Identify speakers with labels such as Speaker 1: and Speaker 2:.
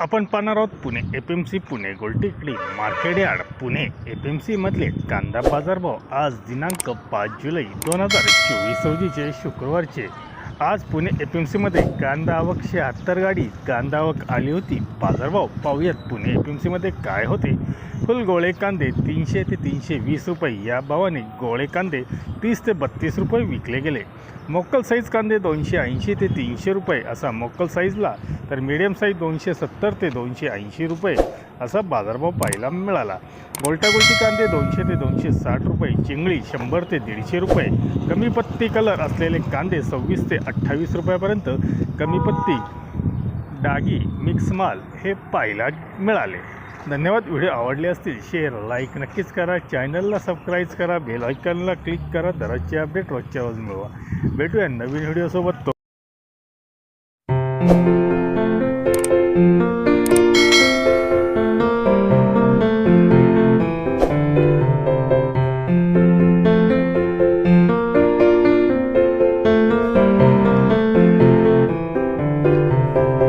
Speaker 1: आपण पाहणार आहोत Pune F M C Pune Gultekdi market yard Pune F M सीमधले कांदा बाजारभाव आज दिनांक पाच जुलै दोन हजार चोवीस रोजीचे शुक्रवारचे. आज पुणे एफ एम सीमध्ये कांदा आवक शहात्तर गाडी कांदा आवक आली होती. बाजारभाव पाहूयात पुणे एफ एम सीमध्ये काय होते. फुल गोळे कांदे तीनशे ते तीनशे वीस रुपये या भावाने गोळे कांदे तीस ते बत्तीस रुपये विकले गेले. मोक्कल साईज कांदे दोनशे ऐंशी ते तीनशे रुपये असा मोक्कल साईजला तर मीडियम साईज दोनशे सत्तर ते दोनशे ऐंशी रुपये असा बाजारभाव पाहायला मिळाला. गोलटागोलटी कांदे दोनशे ते दोनशे साठ रुपये चिंगळी शंभर ते दीडशे रुपये. कमी पत्ती कलर असलेले कांदे सव्वीस ते अठ्ठावीस रुपयापर्यंत कमी पत्ती डागी मिक्स माल हे पाहायला मिळाले. धन्यवाद. व्हिडिओ आवडले असतील शेअर लाईक नक्कीच करा. चॅनलला सबस्क्राईब करा. बेल आयकॉनला क्लिक करा. दररोजचे अपडेट रोजच्या रोज मिळवा. भेटूया नवीन व्हिडिओसोबत तो Thank you.